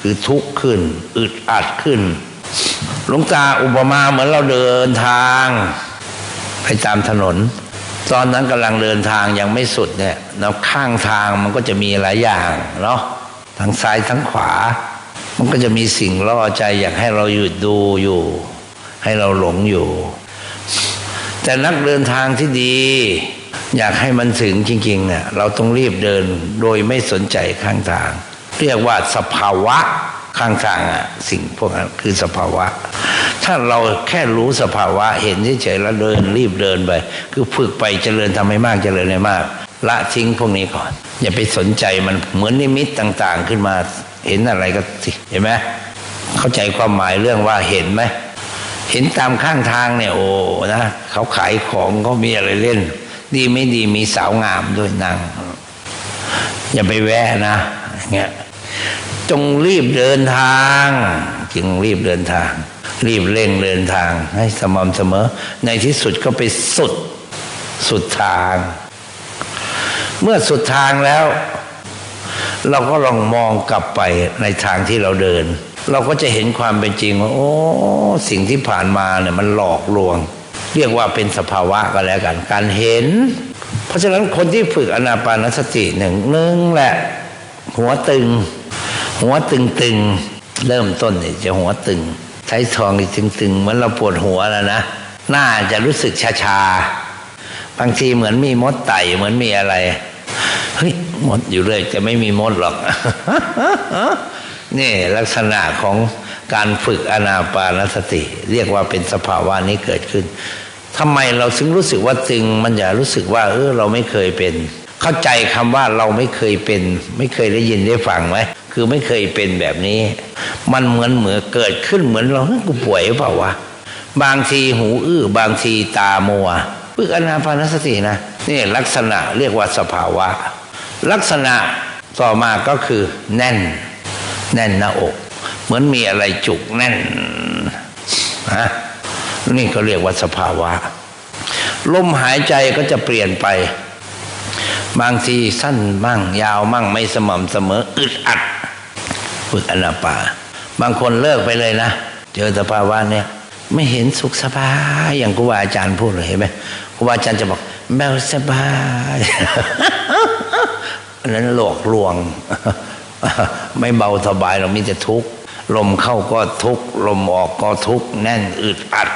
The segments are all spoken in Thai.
คือทุกข์ขึ้น อึดอัดขึ้น หลวงตาอุปมาเหมือนเราเดินทาง ไปตามถนน ตอนนั้นกำลังเดินทางยังไม่สุดเนี่ยแล้วข้างทางมันก็จะมีหลายอย่างเนาะทั้งซ้ายทั้งขวา มันก็จะมีสิ่งล่อใจอยากให้เราหยุดดูอยู่ ให้เราหลงอยู่ แต่นักเดินทางที่ดี อยากให้มันถึงจริงๆเนี่ยเราต้องรีบเดินโดยไม่สนใจข้างทาง เรียกว่าสภาวะข้างทางอะสิ่งพวกนั้นคือสภาวะ ถ้าเราแค่รู้สภาวะเห็นเฉยๆแล้วเดินรีบเดินไป คือฝึกไปเจริญทำให้มากเจริญให้มาก ละทิ้งพวกนี้ก่อน อย่าไปสนใจมันเหมือนนิมิตต่างๆ ขึ้นมาเห็นอะไรก็สิเห็นไหมเข้าใจความหมายเรื่องว่าเห็นไหมเห็นตามข้างทางเนี่ยโอ้นะเขาขายของเขามีอะไรเล่น ดีไม่ดีมีสาวงามด้วยนางอย่าไปแวะนะเงี้ย จงรีบเดินทาง จึงรีบเดินทาง รีบเร่งเดินทาง ให้สม่ำเสมอ ในที่สุดก็ไปสุดสุดทาง เมื่อสุดทางแล้ว เราก็ลองมองกลับไปในทางที่เราเดิน เราก็จะเห็นความเป็นจริงว่า โอ้สิ่งที่ผ่านมาเนี่ยมันหลอกลวง เรียกว่าเป็นสภาวะก็แล้วกัน การเห็น เพราะฉะนั้นคนที่ฝึกอนาปานสติหนึ่งหนึ่งแหละ หัวตึง หัวตึงๆ เริ่มต้นเนี่ยจะหัวตึงใช้ทองนี่ตึงๆเหมือนเราปวดหัวแล้วนะหน้าจะรู้สึกชาๆบางทีเหมือนมีมดไต่เหมือนมีอะไรเฮ้ยมดอยู่เลยจะไม่มีมดหรอกนี่ลักษณะของการฝึกอนาปานสติ เรียกว่าเป็นสภาวะนี้เกิดขึ้นทำไมเราถึงรู้สึกว่าตึง มันอย่ารู้สึกว่าเออเราไม่เคยเป็น เข้าใจคำว่าเราไม่เคยเป็น ไม่เคยได้ยินได้ฟังไหมคือไม่เคยเป็นแบบนี้ มันเหมือนเหมือนเกิดขึ้นเหมือนเราเฮ้ยกูป่วยหรือเปล่าวะบางทีหูอื้อบางทีตามัวฝึกอนาปานสตินะนี่ลักษณะเรียกว่าสภาวะ ลักษณะต่อมาก็คือ แน่น แน่นหน้าอก เหมือนมีอะไรจุกแน่นฮะนี่ก็เรียกว่าสภาวะลมหายใจก็จะเปลี่ยนไป บางทีสั้นมั่งยาวมั่งไม่สม่ำเสมออึดอัดฝึกอนาปา บางคนเลิกไปเลยนะ เจอสภาวะเนี่ยไม่เห็นสุขสบายอย่างครูบาอาจารย์พูดเลยเห็นไหมครูบาอาจารย์จะบอกแมวสบายอันนั้นหลอกลวง ไม่เบาสบายเรามีแต่ทุกข์ลมเข้าก็ทุกข์ลมออกก็ทุกข์แน่นอึดอัด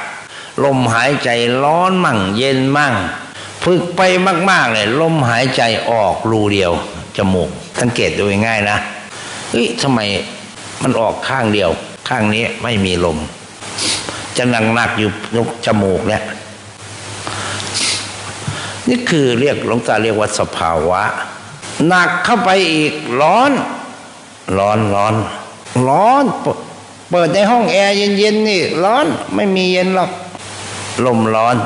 ลมหายใจร้อนมั่ง เย็นมั่ง ฝึกไปมาก ๆ เลยลมหายใจออกรูเดียว จมูก สังเกตดูง่ายๆนะเฮ้ยทำไมมันออกข้างเดียว ข้างนี้ไม่มีลมจะหนักหนักอยู่ยกจมูกเนี่ยนี่คือเรียกหลวงตาเรียกว่าสภาวะหนักเข้าไปอีกร้อน ร้อนร้อน ร้อน เปิดในห้องแอร์เย็นๆนี่ ร้อนไม่มีเย็นหรอกลมร้อน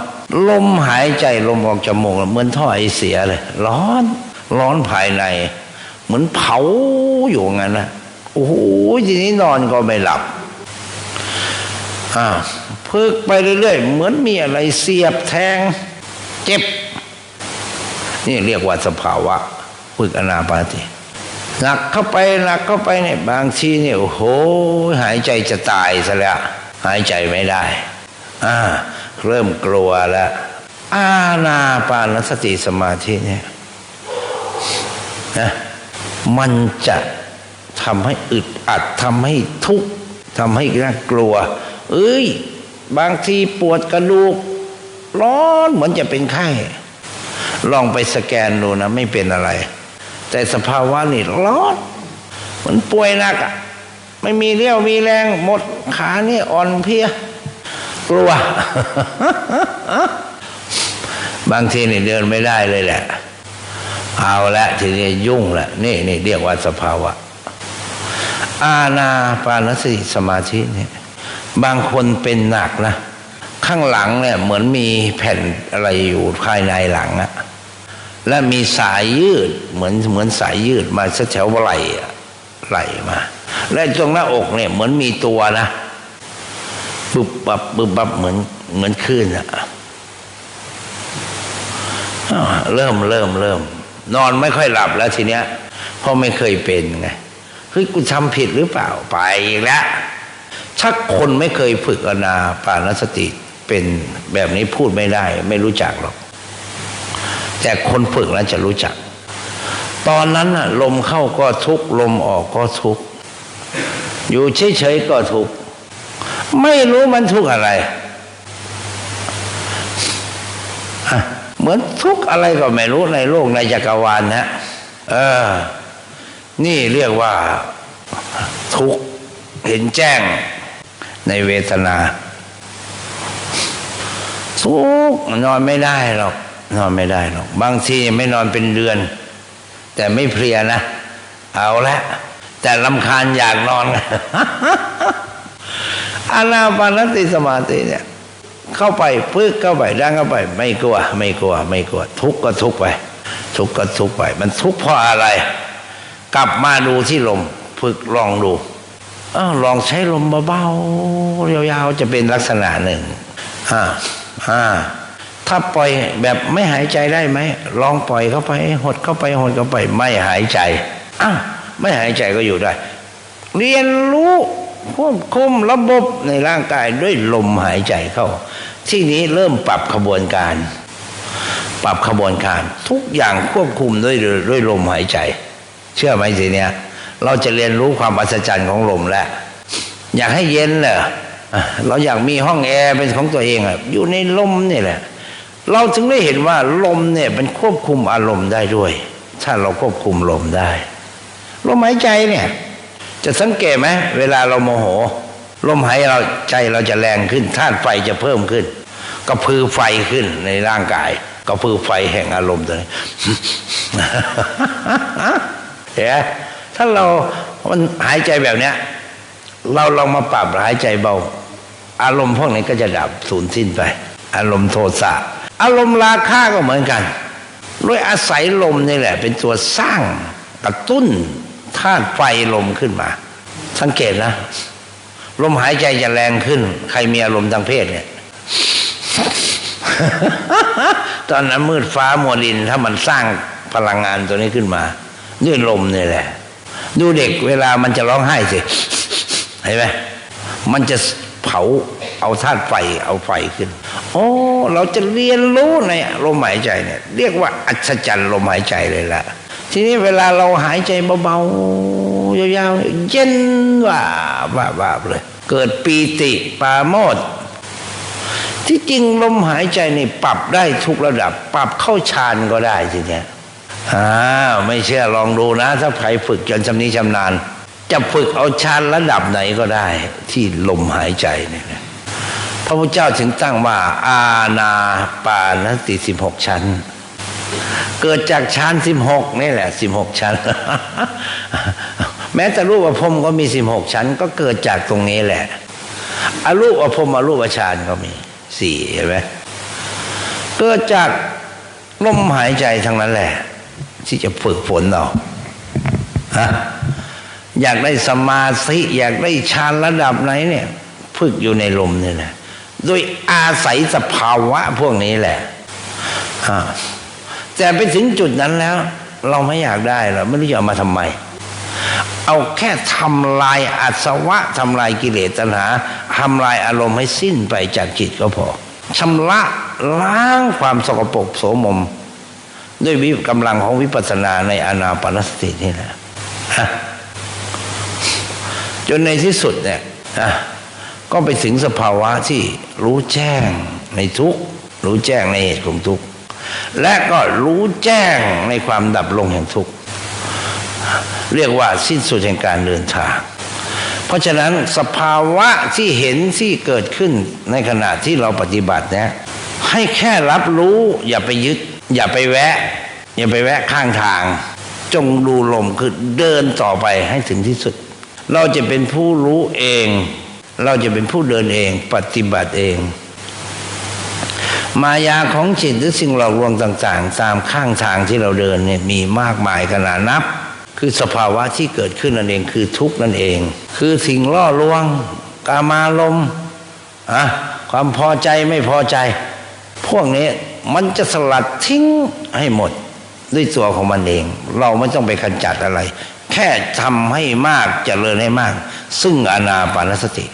ลมหายใจลมออกจมูกเหมือนท่อไอเสียเลย ร้อน ร้อนภายใน เหมือนเผาอยู่งั้นนะโอ้โหทีนี้นอนก็ไม่หลับอ่าพึกไปเรื่อยๆเหมือนมีอะไรเสียบแทง เจ็บ นี่เรียกว่าสภาวะฝึกอนาปาติหนักเข้าไปหนักเข้าไปเนี่ยบางทีเนี่ยโอ้โหหายใจจะตายซะแล้วหายใจไม่ได้อ่า เริ่มกลัวแล้วอาณาปานสติสมาธิเนี่ยนะมันจะทำให้อึดอัดทำให้ทุกข์ทำให้น่ากลัว เอ้ย บางทีปวดกระดูก ร้อนเหมือนจะเป็นไข้ ลองไปสแกนดูนะ ไม่เป็นอะไร แต่สภาวะนี่ร้อนเหมือนป่วยหนักอะไม่มีเรี่ยวมีแรงหมดขานี่อ่อนเพลีย กลัว บางทีนี่เดินไม่ได้เลยแหละ เอาละทีนี้ยุ่งละนี่นี่เรียกว่าสภาวะ อาณาปานสติสมาธิเนี่ยบางคนเป็นหนักนะข้างหลังเนี่ยเหมือนมีแผ่นอะไรอยู่ภายในหลังอะและมีสายยืดเหมือนเหมือนสายยืดมาสแถวไหล่อะไหลมา และตรงหน้าอกเนี่ยเหมือนมีตัวนะ บึบบับบึบบับเหมือนเหมือนคลื่นอะเริ่มเริ่มเริ่ม นอนไม่ค่อยหลับแล้วทีเนี้ยเพราะไม่เคยเป็นไงเฮ้ยกูทำผิดหรือเปล่าไปอีกแล้วถ้าคนไม่เคยฝึกอนาปานสติเป็นแบบนี้พูดไม่ได้ ไม่รู้จักหรอก แต่คนฝึกแล้วจะรู้จัก ตอนนั้นน่ะ ลมเข้าก็ทุกลมออกก็ทุกอยู่เฉยๆก็ทุก ไม่รู้มันทุกข์อะไรเหมือนทุกข์อะไรก็ไม่รู้ในโลกในจักรวาลนะเออ นี่เรียกว่าทุกข์เห็นแจ้งในเวทนา ทุกข์นอนไม่ได้หรอก นอนไม่ได้หรอก บางทีไม่นอนเป็นเดือน แต่ไม่เพลียนะ เอาละ แต่ลำคาญอยากนอน อานาปานสติสมาธิเนี่ย เข้าไปพึกเข้าไปดังเข้าไป ไม่กลัว ไม่กลัว ไม่กลัว ทุกข์ก็ทุกข์ไป ทุกข์ก็ทุกข์ไป มันทุกข์เพราะอะไร กลับมาดูที่ลมฝึกลองดูอลองใช้ลมเบาๆยาวๆจะเป็นลักษณะหนึ่งอ่าอ่าถ้าปล่อยแบบไม่หายใจได้ไหมลองปล่อยเข้าไป หดเข้าไปหดเข้าไป ไม่หายใจอ้าวไม่หายใจก็อยู่ได้ เรียนรู้ ควบคุมระบบในร่างกายด้วยลมหายใจเข้า ที่นี้เริ่มปรับขบวนการ ปรับขบวนการ ทุกอย่างควบคุมด้วยด้วยลมหายใจ เชื่อไหมทีเนี้ยเราจะเรียนรู้ความอัศจรรย์ของลมแล้วอยากให้เย็นเหรอเราอยากมีห้องแอร์เป็นของตัวเองอะอยู่ในลมนี่แหละ เราถึงได้เห็นว่าลมเนี่ยมันควบคุมอารมณ์ได้ด้วย ถ้าเราควบคุมลมได้ ลมหายใจเนี่ย จะสังเกตไหมเวลาเราโมโหลมหายเราใจเราจะแรงขึ้นธาตุไฟจะเพิ่มขึ้นกระพือไฟขึ้นในร่างกายกระพือไฟแห่งอารมณ์ตัวนี้เห็นถ้าเรามันหายใจแบบเนี้ย เราลองมาปรับหายใจเบา อารมณ์พวกนี้ก็จะดับสูญสิ้นไป อารมณ์โทสะอารมณ์ราคะก็เหมือนกัน ด้วยอาศัยลมนี่แหละ เป็นตัวสร้างกระตุ้น ธาตุไฟลมขึ้นมา สังเกตนะลมหายใจจะแรงขึ้น ใครมีอารมณ์ทางเพศเนี่ย ตอนนั้นมืดฟ้ามัวดิน ถ้ามันสร้างพลังงานตัวนี้ขึ้นมา ด้วยลมนี่แหละ ดูเด็กเวลามันจะร้องไห้สิเห็นไหมมันจะเผาเอาธาตุไฟเอาไฟขึ้นโอ้เราจะเรียนรู้ในลมหายใจเนี่ย เรียกว่าอัศจรรย์ลมหายใจเลยละ ทีนี้เวลาเราหายใจเบาๆยาวๆเย็นว่าว่าว่าเลย เกิดปีติปาโมทย์ที่จริงลมหายใจนี่ปรับได้ทุกระดับ ปรับเข้าฌานก็ได้ทีเนี้ยอ้าไม่เชื่อลองดูนะ ถ้าใครฝึกจนชำนิชำนาญ จะฝึกเอาฌานระดับไหนก็ได้ ที่ลมหายใจเนี่ยพระพุทธเจ้าถึงตั้งว่า อาณาปานสติสิบหกชั้น เกิดจากชั้นสิบหกนี่แหละสิบหกชั้น แม้แต่รูปอภพก็มีสิบหกชั้น ก็เกิดจากตรงนี้แหละอรูปอภพอรูปฌานก็มีสี่เห็นไหมเกิดจากลมหายใจทั้งนั้นแหละ ที่จะฝึกฝนเราฮะอยากได้สมาธิอยากได้ฌานระดับไหนเนี่ยฝึกอยู่ในลมนี่แหละโดยอาศัยสภาวะพวกนี้แหละอ่า แต่ไปถึงจุดนั้นแล้ว เราไม่อยากได้เราไม่รู้จะเอามาทำไม เอาแค่ทำลายอาสวะทำลายกิเลสตัณหาทำลายอารมณ์ให้สิ้นไปจากจิตก็พอชำระล้างความสกปรกโสมม ด้วยวิกำลังของวิปัสสนาในอานาปนสตินี่แหละจนในที่สุดเนี่ยก็ไปถึงสภาวะที่รู้แจ้งในทุกรู้แจ้งในเหตุของทุกข์ และก็รู้แจ้งในความดับลงแห่งทุกข์เรียกว่าสิ้นสุดแห่งการเดินทาง เพราะฉะนั้นสภาวะที่เห็นที่เกิดขึ้นในขณะที่เราปฏิบัติเนี่ยให้แค่รับรู้อย่าไปยึด อย่าไปแวะ อย่าไปแวะข้างทาง จงดูลมคือเดินต่อไปให้ถึงที่สุด เราจะเป็นผู้รู้เอง เราจะเป็นผู้เดินเองปฏิบัติเอง มายาของจิตหรือสิ่งหลอกลวงต่างๆ ตามข้างทางที่เราเดินเนี่ยมีมากมายขนาดนับ คือสภาวะที่เกิดขึ้นนั่นเองคือทุกข์นั่นเอง คือสิ่งล่อลวง กามารมอะความพอใจไม่พอใจ พวกนี้มันจะสลัดทิ้งให้หมดด้วยตัวของมันเอง เราไม่ต้องไปขจัดอะไร แค่ทำให้มากจเจริญให้มาก ซึ่งอนาปานสติ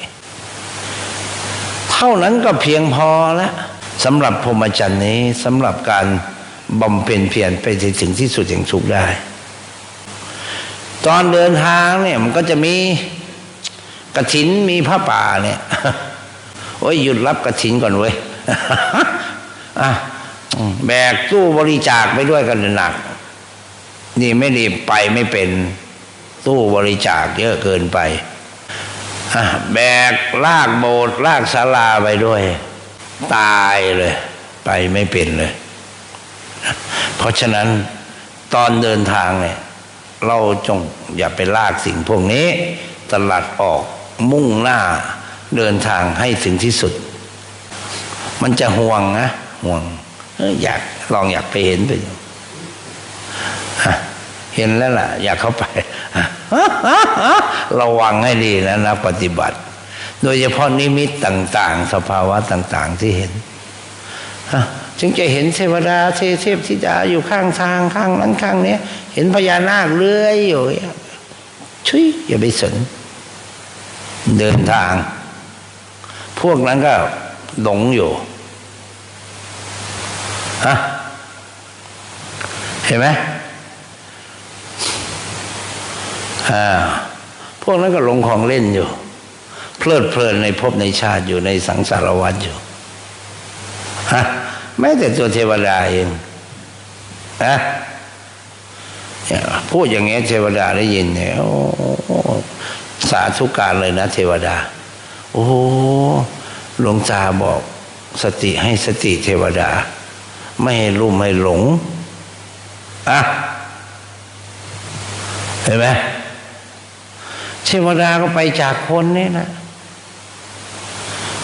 เท่านั้นก็เพียงพอแล้ว สำหรับพรหมจรรย์นี้สำหรับการบำเพ็ญเพียรไปถึงที่สุดแห่างสุขได้ ตอนเดินทางเนี่ยมันก็จะมีกระถินมีผ้าป่าเนี่ยโอ้ยหยุดรับกระถินก่อนเว้ยอะแบกตู้บริจาคไปด้วยกันหนัก นี่ไม่รีบไปไม่เป็นตู้บริจาคเยอะเกินไป แบกลากโบสถ์ลากศาลาไปด้วย ตายเลย ไปไม่เป็นเลย เพราะฉะนั้นตอนเดินทางเนี่ย เราจงอย่าไปลากสิ่งพวกนี้ ตลัดออกมุ่งหน้าเดินทางให้ถึงที่สุด มันจะห่วงนะห่วงอยากลองอยากไปเห็นไปดูฮะเห็นแล้วล่ะ อยากเข้าไประวังให้ดีนะนะปฏิบัติ โดยเฉพาะนิมิตต่าง ๆ สภาวะต่าง ๆ ที่เห็นจึงจะเห็นเทวดาเทเทพธิดาอยู่ข้างทางข้างนั้นข้างนี้เห็นพญานาคเลื้อยอยู่ชุยอย่าไปสน เดินทาง พวกนั้นก็หลงอยู่ฮะเห็นไหมอ่าพวกนั้นก็หลงของเล่นอยู่ เพลิดเพลินในภพในชาติอยู่ในสังสารวัฏอยู่ฮะแม้แต่ตัวเทวดาเองนะเนี่ยพูดอย่างเงี้ยเทวดาได้ยินเนี่ยโอ้สาธุการเลยนะเทวดา โอ้หลวงตาบอกสติให้สติเทวดา ไม่ให้ลุ่มให้หลงอะเห็นไหมเทวดาก็ไปจากคนนี่นะ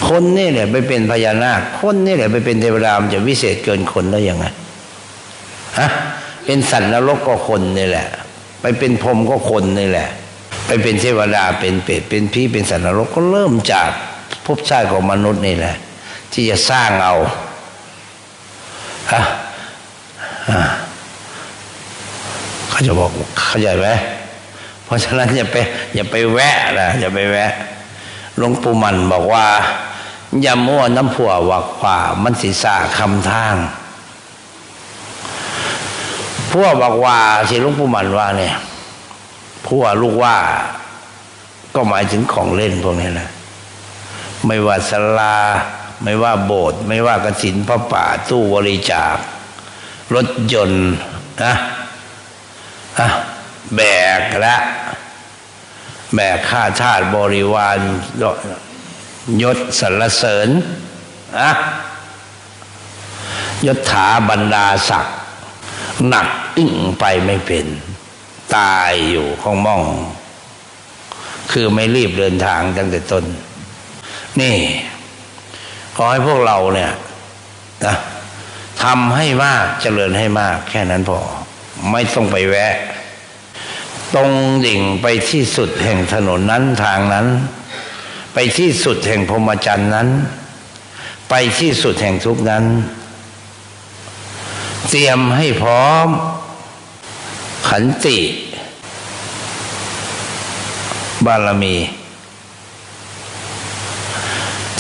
คนนี่แหละไปเป็นพญานาค คนนี่แหละไปเป็นเทวดามจะวิเศษเกินคนได้ยังไงฮะเป็นสัตว์นรกก็คนนี่แหละ ไปเป็นพรมก็คนนี่แหละ ไปเป็นเทวดาเป็นเปรตเป็นผีเป็นสัตว์นรกก็เริ่มจากภพชาติของมนุษย์นี่แหละ ที่จะสร้างเอาฮะเขาจะบอกเข้าใจไหมเพราะฉะนั้นอย่าไปอย่าไปแวะนะอย่าไปแวะหลวงปู่มันบอกว่า อย่ามั่วน้ำผัววักขวามันศีสาคำทางพวกบอกว่าที่ลวงปู่มันว่าเนี่ยพวกลูกว่า ก็หมายถึงของเล่นพวกนี้นะไม่ว่าศาลา ไม่ว่าโบสถ์ไม่ว่ากระสินพระป่า ตู้บริจาค รถยนต์นะอะแบกและ แบกข้าชาติบริวาร ยศสรรเสริญอะยศถาบรรดาศักดิ์หนักอึ้งไปไม่เป็น ตายอยู่ของม่อง คือไม่รีบเดินทางตั้งแต่ต้น นี่ ขอให้พวกเราเนี่ยนะทำให้มากเจริญให้มาก แค่นั้นพอ ไม่ต้องไปแวะ ตรงดิ่งไปที่สุดแห่งถนนนั้นทางนั้น ไปที่สุดแห่งพรหมจรรย์นั้น ไปที่สุดแห่งทุกนั้น เตรียมให้พร้อม ขันติ บารมี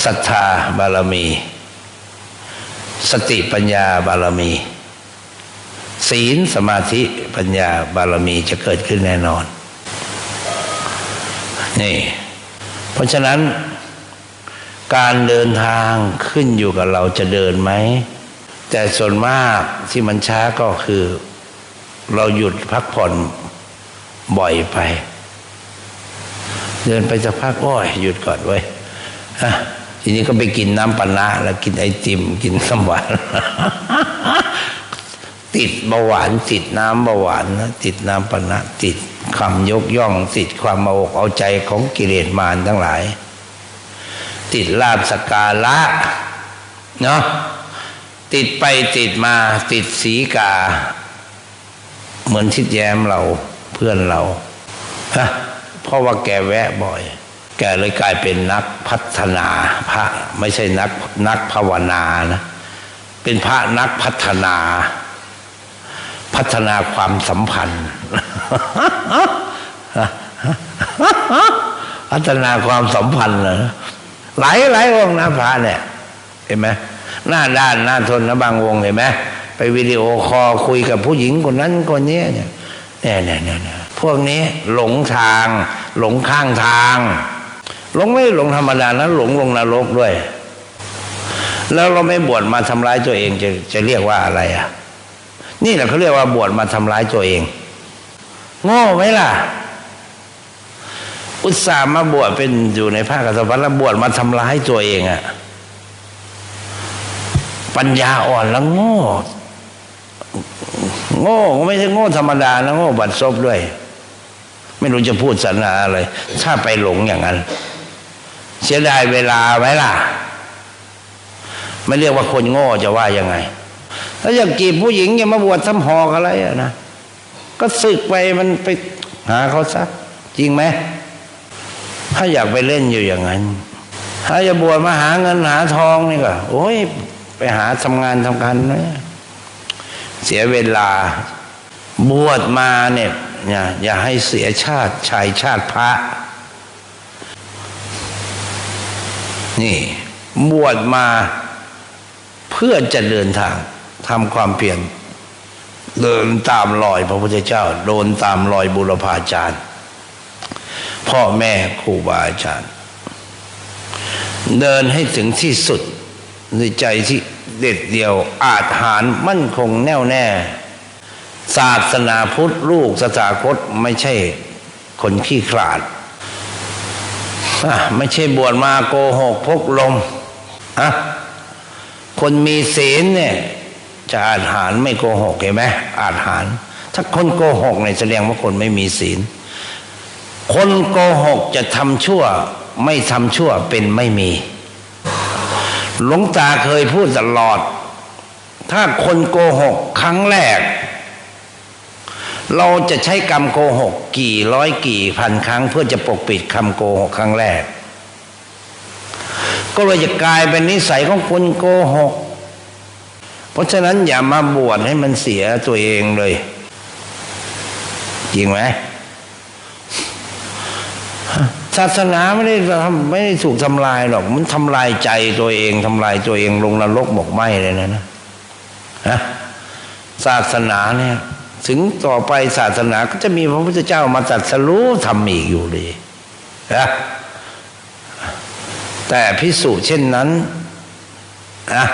ศรัทธาบารมี สติปัญญาบารมี ศีลสมาธิปัญญาบารมีจะเกิดขึ้นแน่นอน นี่ ราะฉะนั้น การเดินทางขึ้นอยู่กับเราจะเดินไหม แต่ส่วนมากที่มันช้าก็คือ เราหยุดพักผ่อนบ่อยไป เดินไปสักพักอ้อยหยุดก่อนไว้ทีนี้ก็ไปกินน้ำปนะแล้วกินไอติม กินน้ำหวานติดเบาหวาน ติดน้ำเบาหวานนะติดน้ำปนะติด คำยกย่อง ติดความมาอกเอาใจของกิเลสมารทั้งหลาย ติดลาบสการะเนาะติดไปติดมาติดสีกา เหมือนทิดแย้มเราเพื่อนเราฮะเพราะว่าแกแวะบ่อย แกเลยกลายเป็นนักพัฒนาพระไม่ใช่นักนักภาวนานะเป็นพระนักพัฒนา พัฒนาความสัมพันธ์ พัฒนาความสัมพันธ์เลยหลายหลายองนะพระเนี่ย เห็นไหมหน้าด้านหน้าทนนะบางวงเห็นไหมไปวิดีโอคอลคุยกับผู้หญิงคนนั้นคนนี้เนี่ยเนี่ยเนี่ยเนี่ยเนี่ยพวกนี้หลงทาง หลงข้างทาง หลงไม่หลงธรรมดานะหลงลงนรกด้วย แล้วเราไม่บวชมาทำร้ายตัวเองจะจะเรียกว่าอะไรอะ นี่แหละเขาเรียกว่าบวชมาทำร้ายตัวเอง โง่ไหมล่ะ อุตส่าห์มาบวชเป็นอยู่ในภาคกัสวัตแล้วบวชมาทำร้ายตัวเองอะปัญญาอ่อนแล้วโง่ โง่ไม่ใช่โง่ธรรมดานะโง่บัดซบด้วย ไม่รู้จะพูดสรรหาอะไร ถ้าไปหลงอย่างนั้น เสียดายเวลาไหมล่ะ ไม่เรียกว่าคนโง่จะว่ายังไง ถ้าอยากจีบผู้หญิงอย่ามาบวชทำหอกอะไรอะนะ ก็สึกไปมันไปหาเขาซะจริงไหมถ้าอยากไปเล่นอยู่อย่างนั้น ถ้าจะบวชมาหาเงินหาทองนี่ก็โอ้ยไปหาทำงานทำการนะเสียเวลาบวชมาเนี่ยอย่าอย่าให้เสียชาติชายชาติพระ นี่ บวชมาเพื่อจะเดินทางทำความเปลี่ยน เดินตามรอยพระพุทธเจ้า โดนตามรอยบุรพาจารย์ พ่อแม่ครูบาอาจารย์ เดินให้ถึงที่สุดในใจที่เด็ดเดียวอาจหารมั่นคงแน่วแน่ ศาสนาพุทธลูกสถาคตไม่ใช่คนขี้ขลาดไม่ใช่บวชมาโกหกพกลมอะคนมีศีลเนี่ย จะอาจหารไม่โกหกเห็นไหมอาจหารถ้าคนโกหกเนี่ยแสดงว่าคนไม่มีศีล คนโกหกจะทำชั่ว ไม่ทำชั่วเป็นไม่มีหลวงตาเคยพูดตลอด ถ้าคนโกหกครั้งแรก เราจะใช้กรรมโกหกกี่ร้อยกี่พันครั้ง เพื่อจะปกปิดคำโกหกครั้งแรก ก็เลยจะกลายเป็นนิสัยของคนโกหก ราะฉะนั้นอย่ามาบวชให้มันเสียตัวเองเลย จริงไหมศาสนาไม่ได้ทำไม่ได้ถูกทำลายหรอก มันทำลายใจตัวเองทำลายตัวเองลงนรกหมกไหมเลยนะนะฮะศาสนาเนี่ย ถึงต่อไปศาสนาก็จะมีพระพุทธเจ้ามาตรัสรู้ทำอีกอยู่ดีนะแต่พิสูจน์เช่นนั้นนะ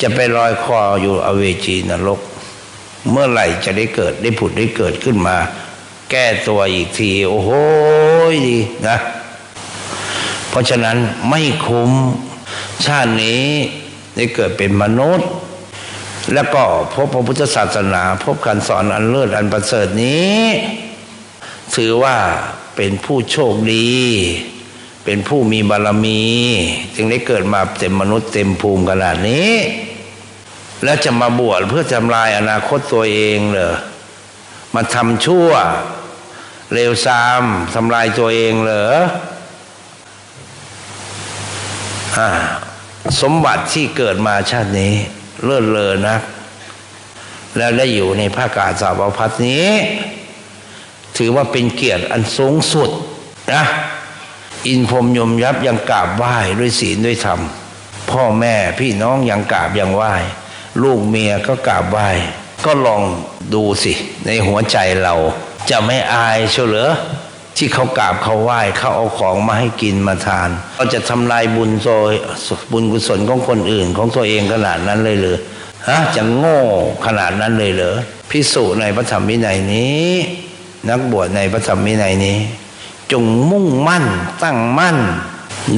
จะไปลอยคออยู่อเวจีนรก เมื่อไหร่จะได้เกิดได้ผุดได้เกิดขึ้นมา แก้ตัวอีกที โอ้โหดีนะ เพราะฉะนั้นไม่คุ้มชาตินี้ได้เกิดเป็นมนุษย์ แล้วก็พบพระพุทธศาสนา พบการสอนอันเลิศอันประเสริฐนี้ ถือว่าเป็นผู้โชคดี เป็นผู้มีบารมี จึงได้เกิดมาเต็มมนุษย์เต็มภูมิขนาดนี้ แล้วจะมาบวชเพื่อทำลายอนาคตตัวเองเหรอมาทำชั่วเลวทรามทำลายตัวเองเหรออสมบัติที่เกิดมาชาตินี้ เลิศเลอนะแล้วได้อยู่ในภาคาสาวพัฒนี้ ถือว่าเป็นเกียรติอันสูงสุดนะ อินพรมยมยับยังกราบไหว้ด้วยศีลด้วยธรรม พ่อแม่พี่น้องยังกราบยังไหว้ ลูกเมียก็กราบไหว้ ก็ลองดูสิ ในหัวใจเราจะไม่อายเชียวเหรอที่เขากราบเขาไหว้เขาเอาของมาให้กินมาทานเราจะทำลายบุญโซยบุญกุศลของคนอื่นของตัวเองขนาดนั้นเลยหรือฮะจะโง่ขนาดนั้นเลยเหรอพิสูจน์ในพระธรรมวินัยนี้ นักบวชในพระธรรมวินัยนี้ จงมุ่งมั่น ตั้งมั่น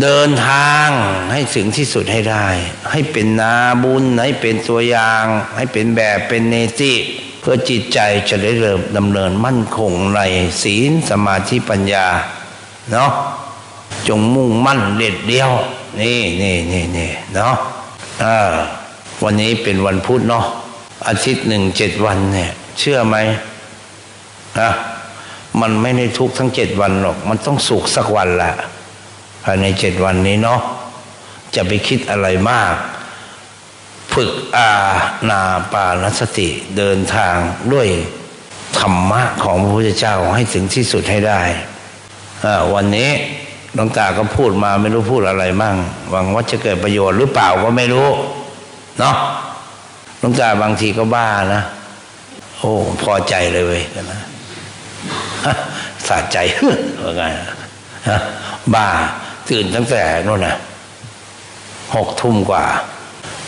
เดินทางให้ถึงที่สุดให้ได้ ให้เป็นนาบุญให้เป็นตัวอย่าง ให้เป็นแบบเป็นเนติเพื่อจิตใจจะได้เริ่มดำเนินมั่นคงในศีลสมาธิปัญญาเนาะจงมุ่งมั่นเด็ดเดียว นี่นี่นี่นี่เนาะวันนี้เป็นวันพุธเนาะอาทิตย์หนึ่งเจ็ดวันเนี่ย เชื่อไหมนะ มันไม่ได้ทุกทั้งเจ็ดวันหรอก มันต้องสุขสักวันแหละภายในเจ็ดวันนี้เนาะจะไปคิดอะไรมาก ฝึกอาณาปานสติเดินทางด้วยธรรมะของพระพุทธเจ้าให้ถึงที่สุดให้ได้ วันนี้หลวงตาก็พูดมาไม่รู้พูดอะไรมั่ง หวังว่าจะเกิดประโยชน์หรือเปล่าก็ไม่รู้ เนาะหลวงตาบางทีก็บ้านะ โอ้ พอใจเลยเว้ยนะ สะใจว่าไงฮะบ้าตื่นตั้งแต่นู่นนะหกทุ่มกว่า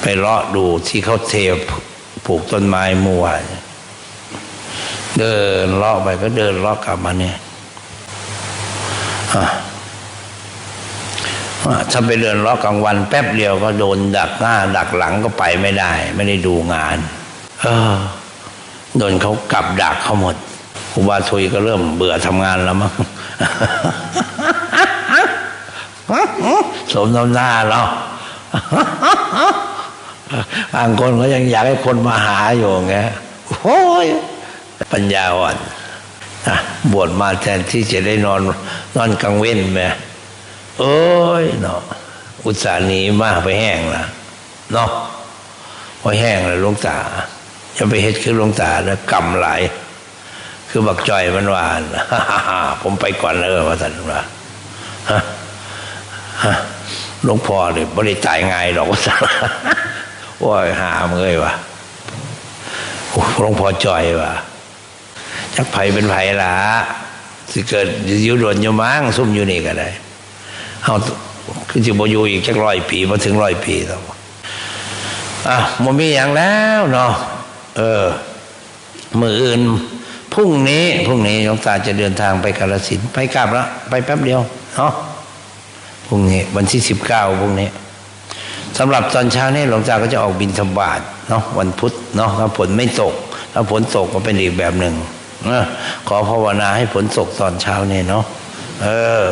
ไปเลาะดูที่เขาเทปลูกต้นไม้มื่วเดินเลาะไปก็เดินเลาะกลับมาเนี่ยถ้าไปเดินเลาะกลางวัน แป๊บเดียวก็โดนดักหน้า ดักหลังก็ไปไม่ได้ ไม่ได้ดูงาน เออโดนเขากลับดักเขาหมด ครูบาทุยก็เริ่มเบื่อทำงานแล้วมั้งสมน้ำหน้าเราบางคนก็ยังอยากให้คนมาหาอยู่ไงโอ้ยปัญญาอ่อนบวชมาแทนที่จะได้นอน นอนกลางเว้นไหมเอ้ยเนาะอุตส่าห์หนีมากไปแห้งละเนาะพอแห้งแล้วลงตาจะไปเฮ็ดคือลงตาแล้วกำไหลาย คือบักจ่อยมันว่าผมไปก่อนเออว่าสันว่าหลวงพ่อเนี่ยบริตายง่ายหรอกว่าสันโอ้ยหาเมื่อยวะหลวงพ่อจ่อยว่ะจักไผเป็นไผละสิเกิดยู่โดนยมั้งซุ่มอยู่นี่ก็ได้เอาคือจะบอยู่อีกจักร้อยปีมาถึงร้อยปีแล้วอะมันมีอย่างแล้วเนาะเออ มืออื่น พรุ่งนี้พรุ่งนี้หลวงตาจะเดินทางไปกาลสินไปกลับแล้วไปแป๊บเดียวเนาะพรุ่งนี้วันที่สิบเก้าพรุ่งนี้สำหรับตอนเช้านี่หลวงตาก็จะออกบินธบาตเนาะวันพุธเนาะถ้าฝนไม่ตกถ้าฝนตกก็เป็นอีกแบบหนึ่งเอขอภาวนาให้ฝนตกตอนเช้านี่เนาะเออ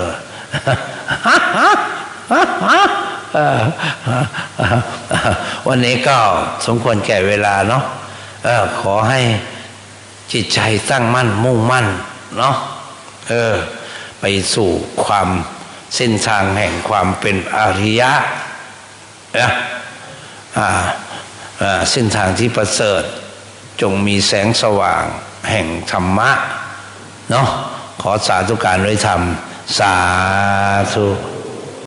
วันนี้ก็สมควรแก่เวลาเนาะขอให้ จิตใจตั้งมั่นมุ่งมั่นเนาะเออ ไปสู่ความเส้นทางแห่งความเป็นอริยะนะอ่าอ่าเส้นทางที่ประเสริฐ จงมีแสงสว่างแห่งธรรมะเนาะขอสาธุการไว้ทำสาธุ